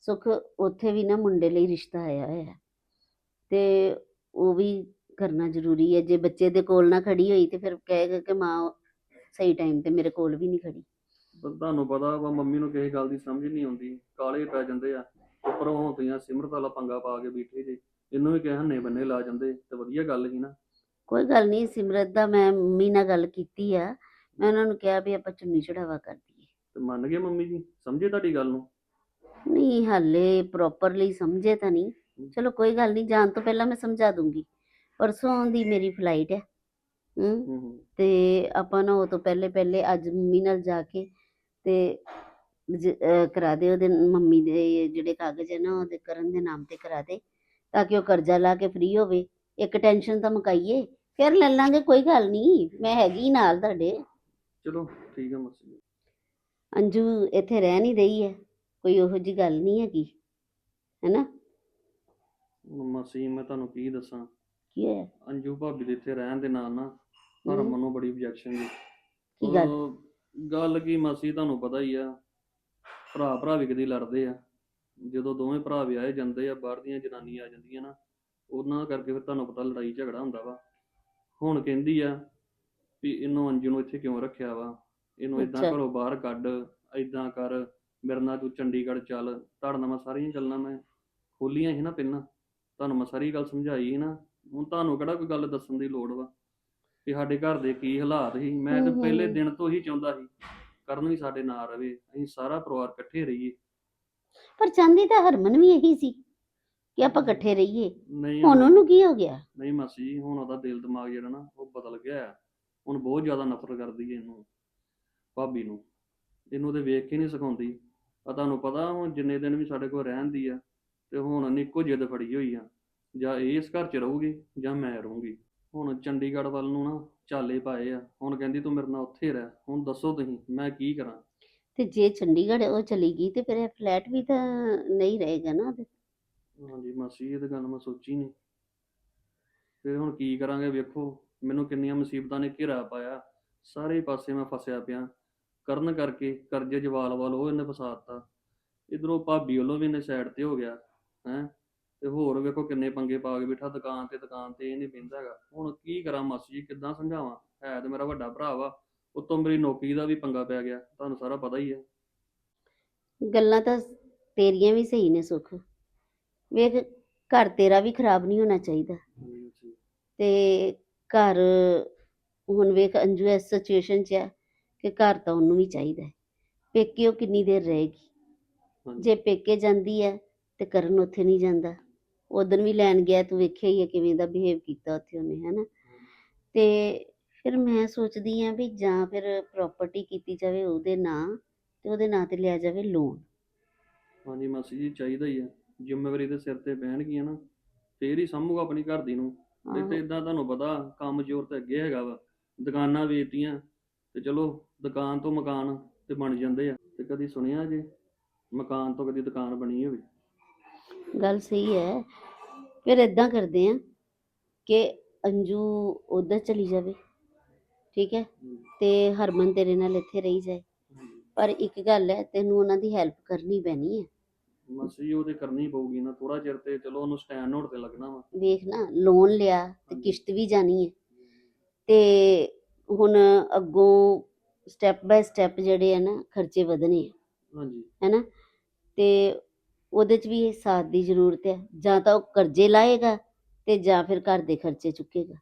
ਸੁਖ ਉੱਥੇ ਵੀ ਨਾ ਮੁੰਡੇ ਲਈ ਰਿਸ਼ਤਾ ਆਇਆ ਹੋਇਆ। ਹੈ ਤੇ ਉਹ ਵੀ ਕਰਨਾ ਜ਼ਰੂਰੀ ਹੈ। ਜੇ ਬੱਚੇ ਦੇ ਕੋਲ ਨਾ ਖੜੀ ਹੋਈ ਤੇ ਫਿਰ ਕਹੇਗਾ ਕਿ ਮਾਂ ਸਹੀ ਟਾਈਮ ਤੇ ਮੇਰੇ ਕੋਲ ਵੀ ਨਹੀਂ ਖੜੀ। ਪਰ ਤੁਹਾਨੂੰ ਪਤਾ ਵਾ ਮੰਮੀ ਨੂੰ ਕਿਸੇ ਗੱਲ ਦੀ ਸਮਝ ਨਹੀਂ ਆਉਂਦੀ। ਕਾਲੇ ਪੈ ਜਾਂਦੇ ਆ। ਉੱਪਰੋਂ ਹੁੰਦੀਆਂ ਸਿਮਰਤ ਵਾਲਾ ਪੰਗਾ ਪਾ ਕੇ ਬੈਠੇ ਜੇ। ਇਹਨੂੰ ਵੀ ਕਿਸੇ ਹੰਨੇ ਬੰਨੇ ਲਾ ਜਾਂਦੇ। ਤੇ ਵਧੀਆ ਗੱਲ ਸੀ ਨਾ। ਕੋਈ ਗੱਲ ਨਹੀਂ ਸਿਮਰਤ ਦਾ ਮੈਂ ਮੰਮੀ ਨਾਲ ਗੱਲ ਕੀਤੀ ਆ। ਮੈਂ ਉਹਨਾਂ ਨੂੰ ਕਿਹਾ ਵੀ ਆਪਾਂ ਚੁੰਨੀ ਚੜਾਵਾ ਕਰ ਦਈਏ। ਤੇ ਮੰਨ ਗਏ ਮੰਮੀ ਜੀ? ਸਮਝੇ ਤੁਹਾਡੀ ਗੱਲ ਨੂੰ? ਨਹੀਂ ਹਾਲੇ ਪ੍ਰੋਪਰਲੀ ਸਮਝੇ ਤਾਂ ਨਹੀਂ। ਚਲੋ ਕੋਈ ਗੱਲ ਨਹੀਂ ਜਾਣ ਤੋਂ ਪਹਿਲਾਂ ਮੈਂ ਸਮਝਾ ਦੂੰਗੀ। ਪਰਸੋਂ ਦੀ ਮੇਰੀ ਫਲਾਈਟ ਹੈ। ਹੂੰ। ਤੇ ਆਪਾਂ ਨਾ ਉਹ ਤੋਂ ਪਹਿਲੇ ਪਹਿਲੇ ਅੱਜ ਮੰਮੀ ਨਾਲ ਜਾ ਕੇ ਤੇ ਜ- ਅਹ ਕਰਾ ਦੇ ਉਹਦੇ ਮੰਮੀ ਦੇ ਜਿਹੜੇ ਕਾਗਜ਼ ਹੈ ਨਾ ਉਹਦੇ ਕਰਨ ਦੇ ਨਾਮ ਤੇ ਕਰਾ ਦੇ। ਤਾਂ ਕਿ ਉਹ ਕਰਜ਼ਾ ਲਾ ਕੇ ਫ੍ਰੀ ਹੋਵੇ। ਇੱਕ ਟੈਨਸ਼ਨ ਤਾਂ ਮੁਕਾਈਏ। ਫਿਰ ਲੈ ਲਾਂਗੇ ਕੋਈ ਗੱਲ ਨਹੀਂ। ਮੈਂ ਹੈਗੀ ਨਾਲ ਤੁਹਾਡੇ। ਚਲੋ ਠੀਕ ਹੈ ਮਾਸੀ ਜੀ। ਅੰਜੂ ਇੱਥੇ ਰਹਿ ਨਹੀਂ ਰਹੀ ਹੈ। ਕੋਈ ਉਹੋ ਜੀ ਗੱਲ ਨਹੀਂ ਹੈਗੀ ਹੈਨਾ? ਮਾਸੀ ਮੈਂ ਤੁਹਾਨੂੰ ਕੀ ਦੱਸਾਂ? ਕੀ ਹੋਇਆ? ਅੰਜੂ ਭਾਬੀ ਦੇ ਇੱਥੇ ਰਹਿਣ ਦੇ ਨਾਲ ਨਾ ਹਰਮਨ ਨੂੰ ਬੜੀ objection ਜੀ ਕੀ ਗੱਲ? ਗੱਲ ਕੀ ਮਾਸੀ ਤੁਹਾਨੂੰ ਪਤਾ ਹੀ ਆ ਭਰਾ ਭਰਾ ਵੀ ਕਦੀ ਲੜਦੇ ਆ। ਜਦੋਂ ਦੋਵੇਂ ਭਰਾ ਵਿਆਹੇ ਜਾਂਦੇ ਆ ਬਾਹਰ ਦੀਆਂ ਜਨਾਨੀਆਂ ਆ ਜਾਂਦੀਆਂ ਨਾ ਉਹਨਾਂ ਕਰਕੇ ਫਿਰ ਤੁਹਾਨੂੰ ਪਤਾ ਲੜਾਈ ਝਗੜਾ ਹੁੰਦਾ ਵਾ। ਹੁਣ ਕਹਿੰਦੀ ਆ ਵੀ ਇਹਨੂੰ ਅੰਜੂ ਨੂੰ ਇੱਥੇ ਕਿਉਂ ਰੱਖਿਆ ਵਾ? ਇਹਨੂੰ ਇਦਾਂ ਅੱਛਾ। ਘਰੋਂ ਬਾਹਰ ਕੱਢ ਇਦਾਂ ਕਰ। ਮੇਰੇ ਨਾਲ ਤੂੰ ਚੰਡੀਗੜ੍ਹ ਚੱਲ ਤੁਹਾਡੇ ਨਾਲ ਮੈਂ ਸਾਰੀਆਂ ਗੱਲਾਂ ਮੈਂ ਖੋਲੀਆਂ ਸੀ ਨਾ ਪਹਿਲਾਂ। ਤੁਹਾਨੂੰ ਮੈਂ ਸਾਰੀ ਗੱਲ ਸਮਝਾਈ ਸੀ ਨਾ। ਹੁਣ ਤੁਹਾਨੂੰ ਕਿਹੜਾ ਕੋਈ ਗੱਲ ਦੱਸਣ ਦੀ ਲੋੜ ਵਾ? ਕਿ ਸਾਡੇ ਘਰ ਦੇ ਕੀ ਹਾਲਾਤ ਸੀ? ਮੈਂ ਤਾਂ ਪਹਿਲੇ। ਦਿਨ ਤੋਂ ਹੀ ਚਾਹੁੰਦਾ ਸੀ ਕਰਨ ਵੀ ਸਾਡੇ ਨਾਲ ਰਵੇ। ਅਸੀਂ ਸਾਰਾ ਪਰਿਵਾਰ ਇਕੱਠੇ ਰਹੀਏ। ਪਰ ਚਾਹੁੰਦੀ ਤਾਂ ਹਰਮਨ ਵੀ ਇਹੀ ਸੀ ਕਿ ਆਪਾਂ ਇਕੱਠੇ ਰਹੀਏ। ਨਹੀਂ ਹੁਣ ਉਹਨੂੰ ਕੀ ਹੋ ਗਿਆ? ਨਹੀਂ ਮਾਸੀ ਹੁਣ ਉਹਦਾ ਦਿਲ ਦਿਮਾਗ ਜਿਹੜਾ ਨਾ ਉਹ ਬਦਲ ਗਿਆ ਹੈ। ਹੁਣ ਬਹੁਤ ਜ਼ਿਆਦਾ ਨਫ਼ਰਤ ਕਰਦੀ ਹੈ ਇਹਨੂੰ ਭਾਬੀ ਨੂੰ। ਇਹਨੂੰ ਤੇ ਵੇਖ ਕੇ ਨਹੀਂ ਸਿਖਾਉਂਦੀ। ਆ ਤੁਹਾਨੂੰ ਪਤਾ ਹੁਣ ਜਿੰਨੇ ਦਿਨ ਵੀ ਸਾਡੇ ਕੋਲ ਰਹਿੰਦੀ ਆ ਤੇ ਹੁਣ ਉਹਨੇ ਇੱਕੋ ਜਿੱਦ ਫੜੀ ਹੋਈ ਆ ਜਾਂ ਇਹ ਇਸ ਘਰ 'ਚ ਰਹੂਗੀ ਜਾਂ ਮੈਂ ਰਹੂੰਗੀ। ਹੁਣ ਚੰਡੀਗੜ੍ਹ ਵੱਲ ਨੂੰ ਨਾ ਚਾਲੇ ਪਾਏ ਆ ਹੁਣ ਕਹਿੰਦੀ ਤੂੰ ਮੇਰੇ ਨਾਲ ਉੱਥੇ ਰਹਿ ਹੁਣ ਦੱਸੋ ਤੁਸੀਂ ਮੈਂ ਕੀ ਕਰਾਂ? ਤੇ ਜੇ ਚੰਡੀਗੜ੍ਹ ਉਹ ਚਲੀ ਗਈ ਤੇ ਫਿਰ ਇਹ ਫਲੈਟ ਵੀ ਤਾਂ ਨਹੀਂ ਰਹੇਗਾ ਨਾ ਉਹਦੇ? ਹਾਂਜੀ ਮਾਸੀ ਇਹ ਤਾਂ ਗੱਲ ਮੈਂ ਸੋਚੀ ਨਹੀਂ ਫਿਰ ਹੁਣ ਕੀ ਕਰਾਂਗੇ ਵੇਖੋ ਮੈਨੂੰ ਕਿੰਨੀਆਂ ਮੁਸੀਬਤਾਂ ਨੇ ਘੇਰਾ ਪਾਇਆ ਸਾਰੇ ਪਾਸੇ ਮੈਂ ਫਸਿਆ ਪਿਆ। ਕਰਨ ਕਰਕੇ ਕਰਜ਼ੇ ਜਵਾਲ ਵਾਲ ਉਹ ਇਹਨੇ ਫਸਾਤਾ ਇਧਰੋਂ ਭਾਬੀ ਵੱਲੋਂ ਵੀ ਇਹਨੇ ਸਾਈਡ ਤੇ ਹੋ ਗਿਆ ਹੈ। ਤੇ ਹੋਰ ਵੇਖੋ ਕਿੰਨੇ ਪੰਗੇ ਪਾ ਕੇ ਬੈਠਾ ਦੁਕਾਨ ਤੇ ਦੁਕਾਨ ਤੇ ਇਹ ਨਹੀਂ ਬਹਿੰਦਾ ਹੈਗਾ। ਹੁਣ ਕੀ ਕਰਾਂ ਮਾਸੀ ਜੀ ਕਿੱਦਾਂ ਸਮਝਾਵਾਂ? ਹੈ ਤੇ ਮੇਰਾ ਵੱਡਾ ਭਰਾ ਵਾ ਉਤੋਂ ਮੇਰੀ ਨੌਕਰੀ ਦਾ ਵੀ ਪੰਗਾ ਪੈ ਗਿਆ ਤੁਹਾਨੂੰ ਸਾਰਾ ਪਤਾ ਹੀ ਹੈ। ਗੱਲਾਂ ਤਾਂ ਤੇਰੀਆਂ ਵੀ ਸਹੀ ਨੇ ਸੁਖ। ਵੇਖ ਘਰ ਤੇਰਾ ਵੀ ਖਰਾਬ ਨਹੀਂ ਹੋਣਾ ਚਾਹੀਦਾ। ਤੇ ਘਰ ਹੁਣ ਵੇਖ ਅੰਜੂ ਇਸ ਸਿਚੁਏਸ਼ਨ 'ਚ ਹੈ ਕਿ ਘਰ ਤਾਂ ਉਹਨੂੰ ਵੀ ਚਾਹੀਦਾ ਹੈ। ਪੇਕੇ ਉਹ ਕਿੰਨੀ ਦੇਰ ਰਹੇਗੀ। ਜੇ ਪੇਕੇ ਜਾਂਦੀ ਹੈ ਤੇ ਕਰਨ ਉੱਥੇ ਨਹੀਂ ਜਾਂਦਾ। ਉਦੋਂ ਵੀ ਲੈਣ ਗਿਆ ਤੂੰ ਵੇਖਿਆ ਹੀ ਹੈ ਕਿਵੇਂ ਦਾ ਬਿਹੇਵ ਕੀਤਾ ਉੱਥੇ ਉਹਨੇ ਹੈਨਾ? ਤੇ ਫਿਰ ਮੈਂ ਸੋਚਦੀ ਆ ਵੀ ਜਾਂ ਫਿਰ ਪ੍ਰਾਪਰਟੀ ਕੀਤੀ ਜਾਵੇ ਉਹਦੇ ਨਾਂ ਤੇ ਉਹਦੇ ਨਾਂ ਤੇ ਲਿਆ ਜਾਵੇ ਲੋਨ ਹਾਂਜੀ ਮਾਸੀ ਜੀ ਚਾਹੀਦਾ ਹੀ ਆ ਜ਼ਿੰਮੇਵਾਰੀ ਦੇ ਸਿਰ ਤੇ ਬਹਿਣਗੀਆਂ ਨਾ ਫੇਰ ਹੀ ਸੰਭੂਗਾ ਆਪਣੀ ਘਰ ਦੀ ਨੂੰ। ਨਹੀਂ ਤੇ ਇਦਾਂ ਤੁਹਾਨੂੰ ਪਤਾ ਕੰਮ ਜ਼ੋਰ ਤੇ ਅੱਗੇ ਹੈਗਾ ਵਾ। ਦੁਕਾਨਾਂ ਵੇਚਤੀਆਂ ਤੇ ਚਲੋ ਦੁਕਾਨ ਤੋਂ ਮਕਾਨ ਤੇ ਬਣ ਜਾਂਦੇ ਆ। ਤੇ ਕਦੀ ਸੁਣਿਆ ਜੇ ਮਕਾਨ ਤੋਂ ਕਦੀ ਦੁਕਾਨ ਬਣੀ ਹੋਵੇ? ਗੱਲ ਸਹੀ ਹੈ। ਫਿਰ ਇਦਾਂ ਕਰਦੇ ਆ ਕਿ ਅੰਜੂ ਉਧਰ ਚਲੀ ਜਾਵੇ ਠੀਕ ਹੈ? ਤੇ ਹਰਮਨ ਤੇਰੇ ਨਾਲ ਇੱਥੇ ਰਹੀ ਜਾਏ। ਪਰ ਇੱਕ ਗੱਲ ਹੈ ਤੈਨੂੰ ਉਹਨਾਂ ਦੀ ਹੈਲਪ ਕਰਨੀ ਪੈਣੀ ਹੈ। ਮਾਸੀ ਉਹ ਤੇ ਕਰਨੀ ਪਊਗੀ ਨਾ। ਥੋੜਾ ਚਿਰ ਤੇ ਚਲੋ ਉਹਨੂੰ ਸਟੈਂਡ ਨੋਟ ਤੇ ਲੱਗਣਾ ਵਾ। ਵੇਖ ਨਾ ਲੋਨ ਲਿਆ ਤੇ। ਕਿਸ਼ਤ ਵੀ ਜਾਣੀ ਹੈ। ਤੇ ਹੁਣ ਅੱਗੋਂ ਸਟੈਪ ਬਾਏ ਸਟੈਪ ਜਿਹੜੇ ਆ ਨਾ ਖਰਚੇ ਵਧਣੇ ਆ। ਹਾਂਜੀ। ਹੈਨਾ? ਤੇ ਉਹਦੇ 'ਚ ਵੀ ਸਾਥ ਦੀ ਜ਼ਰੂਰਤ ਹੈ ਜਾਂ ਤਾਂ ਉਹ ਕਰਜ਼ੇ ਲਾਏਗਾ ਤੇ ਜਾਂ ਫਿਰ ਘਰ ਦੇ ਖਰਚੇ ਚੁੱਕੇਗਾ।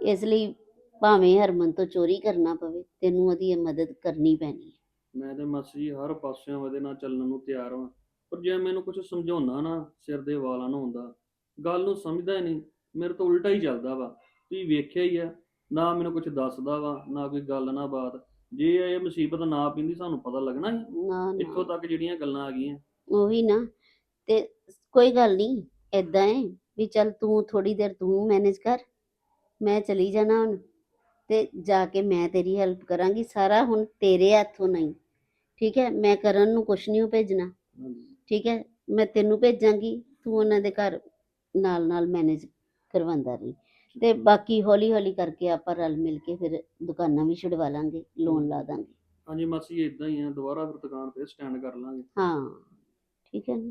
ਇਸ ਲਈ ਭਾਵੇਂ ਹਰਮਨ ਤੋਂ ਚੋਰੀ ਕਰਨਾ ਪਵੇ ਤੈਨੂੰ ਉਹਦੀ ਇਹ ਮਦਦ ਕਰਨੀ ਪੈਣੀ ਹੈ ਮੈਂ ਤੇ ਮਾਸੀ ਜੀ ਹਰ ਪਾਸਿਓਂ ਉਹਦੇ ਨਾਲ ਚੱਲਣ ਨੂੰ ਤਿਆਰ ਹਾਂ। ਪਰ ਜੇ ਮੈਨੂੰ ਕੁਝ ਸਮਝਾਉਣਾ ਨਾ ਸਿਰ ਦੇ ਵਾਲਾਂ ਨੂੰ ਹੁੰਦਾ ਗੱਲ ਨੂੰ ਸਮਝਦਾ ਹੀ ਨਹੀਂ ਮੇਰੇ ਤੋਂ ਉਲਟਾ ਹੀ ਚੱਲਦਾ ਵਾ। ਤੁਸੀਂ ਵੇਖਿਆ ਹੀ ਆ ਨਾ ਮੈਨੂੰ ਕੁਝ ਦੱਸਦਾ ਵਾ ਨਾ ਕੋਈ ਗੱਲ ਨਾ ਬਾਤ। ਜੇ ਇਹ ਮੁਸੀਬਤ ਨਾ ਪਿੰਦੀ ਸਾਨੂੰ ਪਤਾ ਲੱਗਣਾ ਸੀ ਨਾ ਇੱਥੋਂ ਤੱਕ ਜਿਹੜੀਆਂ ਗੱਲਾਂ ਆ ਗਈਆਂ। ਉਹੀ ਨਾ। ਤੇ ਕੋਈ ਗੱਲ ਨਹੀਂ ਏਦਾਂ ਹੈ ਵੀ ਚੱਲ ਤੂੰ ਥੋੜੀ ਦੇਰ ਤੂੰ ਮੈਨੇਜ ਕਰ। ਮੈਂ ਚਲੀ ਜਾਣਾ ਹੁਣ। ਤੇ ਜਾ ਕੇ ਮੈਂ ਤੇਰੀ ਹੈਲਪ ਕਰਾਂਗੀ। ਸਾਰਾ ਹੁਣ ਤੇਰੇ ਹੱਥੋਂ ਨਹੀਂ। ਠੀਕ ਹੈ? ਮੈਂ ਕਰਨ ਨੂੰ ਕੁਛ ਨਹੀਂ ਭੇਜਣਾ। ਹਾਂਜੀ। ਠੀਕ ਹੈ? ਮੈਂ ਤੈਨੂੰ ਭੇਜਾਂਗੀ। ਤੂੰ ਉਹਨਾਂ ਦੇ ਘਰ ਨਾਲ ਨਾਲ ਮੈਨੇਜ ਕਰਵਾਉਂਦਾ ਰਹੀ। ਤੇ ਬਾਕੀ ਹੌਲੀ ਹੌਲੀ ਕਰਕੇ ਆਪਾਂ ਰਲ ਮਿਲ ਕੇ ਫਿਰ ਦੁਕਾਨਾਂ ਵੀ ਛੁਡਵਾ ਲਾਂਗੇ ਲੋਨ ਲਾ ਦਾਂਗੇ। ਹਾਂਜੀ ਮਾਸੀ ਇਦਾਂ ਹੀ ਆ ਦੁਬਾਰਾ ਫਿਰ ਦੁਕਾਨ ਤੇ ਸਟੈਂਡ ਕਰ ਲਾਂਗੇ। ਹਾਂ ਠੀਕ ਹੈ ਨਾ